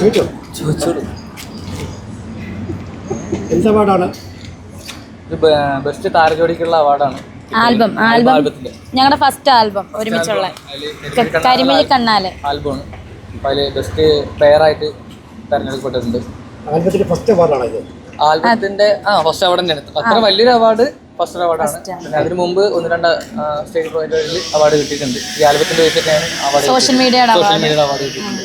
ചോദിച്ചോ? ചോദിച്ചോളൂ. എന്ത് അവാർഡാണ്? ബെസ്റ്റ് താരജോടിക്കുള്ള അവാർഡാണ്. Album album. ഞങ്ങളുടെ ഫസ്റ്റ് ആൽബം ഒരുമിച്ചുള്ള. കരിമിഴി കണ്ണാൽ. ആൽബമാണ്. ബെസ്റ്റ് അതിൽ ബെസ്റ്റ് പെയറായിട്ട് തിരഞ്ഞെടുക്കപ്പെട്ടിട്ടുണ്ട്. ആൽബത്തിന്റെ ഫസ്റ്റ് അവാർഡാണ് ഇത് ആൽബത്തിന്റെ ആ ഫസ്റ്റ് അവാർഡ് തന്നെയാണ്. അത്ര വലിയൊരു അവാർഡ് ഫസ്റ്റ് അവാർഡാണ് പിന്നെ അതിന് മുമ്പ് ഒന്ന് രണ്ട് സ്റ്റേറ്റ് പോയിന്റ് അവാർഡ് കിട്ടിയിട്ടുണ്ട്. ഈ ആൽബത്തിന്റെ വെച്ചിട്ടാണ് അവാർഡ് സോഷ്യൽ മീഡിയയുടെ സോഷ്യൽ മീഡിയയുടെ അവാർഡ് കിട്ടിയിട്ടുണ്ട്.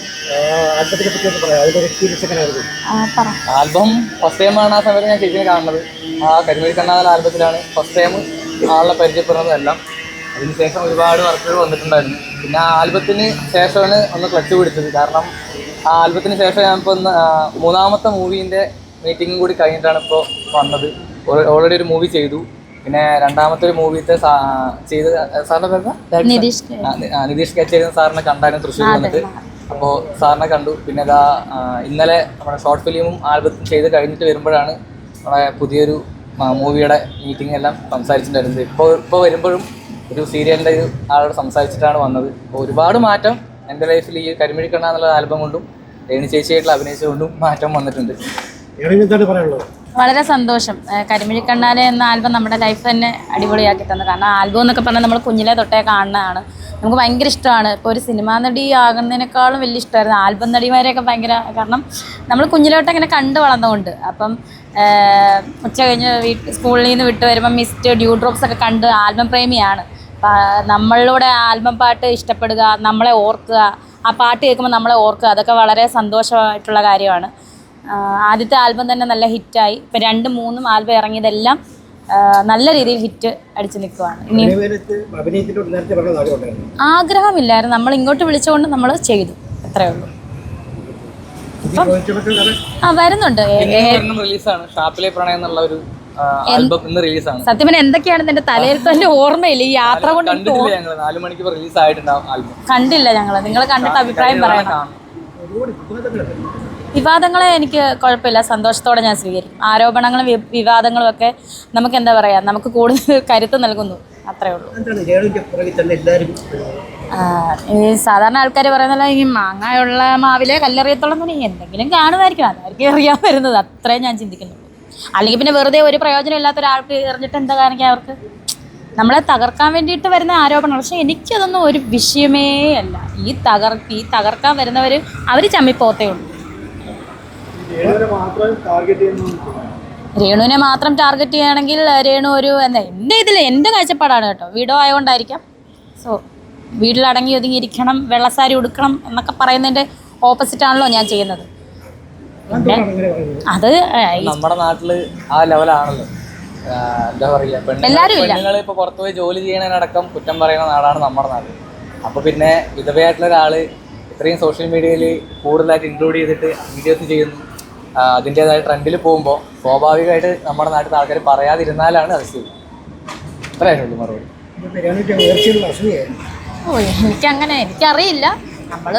ആൽബം ഫസ്റ്റ് ടൈം ആ സമയത്ത് ഞാൻ ചേച്ചിനെ കാണുന്നത്. ആ കരിമേരി കണ്ണാൽ ആൽബത്തിലാണ് ഫസ്റ്റ് ടൈം ആളെ പരിചയപ്പെടുന്നതെല്ലാം. അതിനുശേഷം ഒരുപാട് വർക്കുകൾ വന്നിട്ടുണ്ടായിരുന്നു. പിന്നെ ആ ആൽബത്തിന് ശേഷമാണ് ഒന്ന് ക്ലച്ച് പിടിച്ചത്. കാരണം ആ ആൽബത്തിന് ശേഷം ഞാൻ ഇപ്പോൾ ഒന്ന് മൂന്നാമത്തെ മൂവീന്റെ മീറ്റിംഗും കൂടി കഴിഞ്ഞിട്ടാണ് ഇപ്പോൾ വന്നത്. ഓൾറെഡി ഒരു മൂവി ചെയ്തു. പിന്നെ രണ്ടാമത്തെ ഒരു മൂവിത്തെ ചെയ്ത് സാറിന്റെ പേര് നിതീഷ് കച്ചേരി സാറിനെ കണ്ടായിരുന്നു തൃശ്ശൂർ വന്നിട്ട്. അപ്പോൾ സാറിനെ കണ്ടു. പിന്നെ ഇതാ ഇന്നലെ നമ്മുടെ ഷോർട്ട് ഫിലിമും ആൽബത്തും ചെയ്ത് കഴിഞ്ഞിട്ട് വരുമ്പോഴാണ് നമ്മുടെ പുതിയൊരു മൂവിയുടെ മീറ്റിംഗ് എല്ലാം സംസാരിച്ചിട്ടുണ്ടായിരുന്നത്. ഇപ്പോൾ ഇപ്പോൾ വരുമ്പോഴും ഒരു സീരിയലിന്റെ ഒരു ആളോട് സംസാരിച്ചിട്ടാണ് വന്നത്. അപ്പോൾ ഒരുപാട് മാറ്റം എന്റെ ലൈഫിൽ ഈ കരിമിഴിക്കണ്ണ എന്നുള്ള ആൽബം കൊണ്ടും രേണു ചേച്ചിയായിട്ടുള്ള അഭിനയിച്ചുകൊണ്ടും മാറ്റം വന്നിട്ടുണ്ട്. ഏറെ എന്താണ് പറയാനുള്ളത്? വളരെ സന്തോഷം. ഏഹ് കരിമിഴി കണ്ണാലെ എന്ന ആൽബം നമ്മുടെ ലൈഫ് തന്നെ അടിപൊളിയാക്കി തന്നു. കാരണം ആൽബം എന്നൊക്കെ പറഞ്ഞാൽ നമ്മൾ കുഞ്ഞിലെ തൊട്ടേ കാണുന്നതാണ്. നമുക്ക് ഭയങ്കര ഇഷ്ടമാണ്. ഇപ്പോൾ ഒരു സിനിമാ നടി ആകുന്നതിനേക്കാളും വലിയ ഇഷ്ടമായിരുന്നു. ആൽബം നടിമാരെയൊക്കെ ഭയങ്കര കാരണം നമ്മൾ കുഞ്ഞിലോട്ട് അങ്ങനെ കണ്ടു വളർന്നുകൊണ്ട്. അപ്പം ഉച്ച കഴിഞ്ഞ് വീട്ടിൽ സ്കൂളിൽ നിന്ന് വിട്ട് വരുമ്പോൾ മിസ്റ്റ് ഡ്യൂ ഡ്രോപ്സ് ഒക്കെ കണ്ട് ആൽബം പ്രേമിയാണ്. നമ്മളിലൂടെ ആൽബം പാട്ട് ഇഷ്ടപ്പെടുക നമ്മളെ ഓർക്കുക ആ പാട്ട് കേൾക്കുമ്പോൾ നമ്മളെ ഓർക്കുക അതൊക്കെ വളരെ സന്തോഷമായിട്ടുള്ള കാര്യമാണ്. ആദ്യത്തെ ആൽബം തന്നെ നല്ല ഹിറ്റായി. ഇപ്പം രണ്ടും മൂന്നും ആൽബം ഇറങ്ങിയതെല്ലാം നല്ല രീതിയിൽ ഹിറ്റ് അടിച്ചു നിൽക്കുവാണ്. ആഗ്രഹമില്ലായിരുന്നു. നമ്മൾ ഇങ്ങോട്ട് വിളിച്ചുകൊണ്ട് നമ്മൾ ചെയ്തു. അത്രേ ഉള്ളൂ. ആ വരുന്നുണ്ട്. ഏ- ഇന്ന് റിലീസാണ് ഷാപ്പിലെ പ്രണയം എന്നുള്ള ഒരു ആൽബം ഇന്ന് റിലീസാണ് സത്യം പറഞ്ഞാൽ എന്തൊക്കെയാണെന്ന് എന്റെ തലയിൽ തന്നെ ഓർമ്മയില്ല. ഈ യാത്ര കൊണ്ട് എനിക്ക് ഞങ്ങൾ നാല് മണിക്ക് റിലീസ് ആയിട്ടുണ്ടാവും ആൽബം കണ്ടില്ല ഞങ്ങൾ. നിങ്ങൾ കണ്ടിട്ട് അഭിപ്രായം പറയണം. വിവാദങ്ങളെ എനിക്ക് കുഴപ്പമില്ല. സന്തോഷത്തോടെ ഞാൻ സ്വീകരിക്കും. ആരോപണങ്ങളും വിവാദങ്ങളും ഒക്കെ നമുക്ക് എന്താ പറയുക നമുക്ക് കൂടുതൽ കരുത്ത് നൽകുന്നു. അത്രേ ഉള്ളൂ. ഈ സാധാരണ ആൾക്കാർ പറയുന്നല്ലോ ഈ മാങ്ങയുള്ള മാവിലെ കല്ലെറിയത്തോളം തന്നെ എന്തെങ്കിലും കാണുമായിരിക്കും അതായിരിക്കും എറിയാൻ വരുന്നത്. അത്രേ ഞാൻ ചിന്തിക്കുന്നുള്ളൂ അല്ലെങ്കിൽ പിന്നെ വെറുതെ ഒരു പ്രയോജനം ഇല്ലാത്ത ഒരാൾക്ക് എറിഞ്ഞിട്ട് എന്താ കാണിക്കാൻ അവർക്ക്? നമ്മളെ തകർക്കാൻ വേണ്ടിയിട്ട് വരുന്ന ആരോപണം പക്ഷെ എനിക്കതൊന്നും ഒരു വിഷയമേ അല്ല. ഈ തകർ ഈ തകർക്കാൻ വരുന്നവർ അവർ ചമ്മിപ്പോത്തേ ഉള്ളൂ. രേണുവിനെ മാത്രം ടാർഗറ്റ് ചെയ്യുന്നു രേണുവിനെ മാത്രം ടാർഗറ്റ് ചെയ്യുകയാണെങ്കിൽ രേണു ഒരു എന്താ എന്റെ ഇതിൽ എന്റെ കാഴ്ചപ്പാടാണ് കേട്ടോ. വീടോ ആയതുകൊണ്ടായിരിക്കാം സോ വീട്ടിലടങ്ങി ഒതുങ്ങിയിരിക്കണം വെള്ളസാരി ഉടുക്കണം എന്നൊക്കെ പറയുന്നതിന്റെ ഓപ്പോസിറ്റ് ആണല്ലോ ഞാൻ ചെയ്യുന്നത്. അത് നമ്മുടെ നാട്ടിൽ ആ ലെവലാണല്ലോ. എന്താ പറയാ പെണ്ണുങ്ങൾ ഇപ്പൊ പുറത്തുപോയി ജോലി ചെയ്യണതിനടക്കം കുറ്റം പറയുന്ന നാടാണ് നമ്മുടെ നാട്. അപ്പൊ പിന്നെ വിധവയായിട്ടുള്ള ഒരാൾ ഇത്രയും സോഷ്യൽ മീഡിയയിൽ കൂടുതലായിട്ട് ഇൻക്ലൂഡ് ചെയ്തിട്ട് വീഡിയോസ് ചെയ്യുന്നു. അതിന്റെതായ ട്രെൻഡിൽ പോകുമ്പോൾ സ്വാഭാവികമായിട്ട് നമ്മുടെ നാട്ടിൽ ആൾക്കാർ പറയാതിരുന്നാലാണ് അത് സ്ഥിതി അത്രയായിട്ടുള്ളൂ മറുപടി. ഓ എനിക്കങ്ങനെ എനിക്കറിയില്ല. നമ്മൾ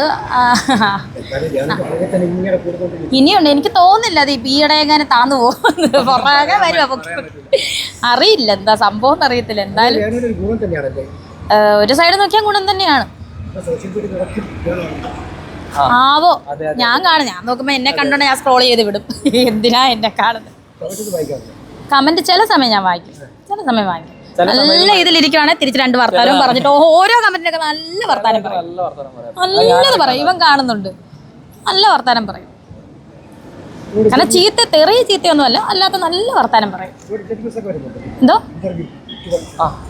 ഇനിയുണ്ട്. എനിക്ക് തോന്നുന്നില്ല അത് ഈയിടെ എങ്ങനെ താന്നു പോകുന്നത്. പുറകെ വരും. അപ്പൊ അറിയില്ല. എന്താ സംഭവം അറിയത്തില്ല. എന്തായാലും ഒരു സൈഡ് നോക്കിയാൽ ഗുണം തന്നെയാണ്. ആവോ? ഞാൻ കാണും. ഞാൻ നോക്കുമ്പോ എന്നെ കണ്ടോണ്ട് ഞാൻ സ്ക്രോൾ ചെയ്ത് വിടും. എന്തിനാ എന്നെ കാണുന്നത് കമന്റ് ചില സമയം ഞാൻ വായിക്കും. ചില സമയം വായിക്കും. നല്ല ഇതിലിരിക്കുവാണെങ്കിൽ തിരിച്ച് രണ്ട് വർത്താനം പറഞ്ഞിട്ട് ഓരോ കമന്റിനൊക്കെ നല്ല വർത്താനം പറയും. നല്ലത് പറയും. ഇവൻ കാണുന്നുണ്ട്. നല്ല വർത്താനം പറയും. കാരണം ചീത്ത തെറിയ ചീത്തയൊന്നുമല്ല. അല്ലാത്ത നല്ല വർത്താനം പറയും. എന്തോ?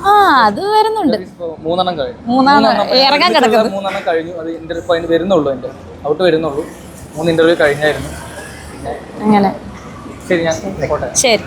ആ അത് വരുന്നുണ്ട്. മൂന്നെണ്ണം കഴിഞ്ഞു. മൂന്നെണ്ണം ഇറങ്ങാൻ ഇപ്പൊ കിടക്കുന്നു. മൂന്നെണ്ണം കഴിഞ്ഞു. അത് ഇന്റർവ്യൂ അതിന് വരുന്നുള്ളൂ എന്റെ ഔട്ട് വരുന്നുള്ളൂ. മൂന്ന് ഇന്റർവ്യൂ കഴിഞ്ഞായിരുന്നു. അങ്ങനെ. ശരി ഞാൻ ശരി.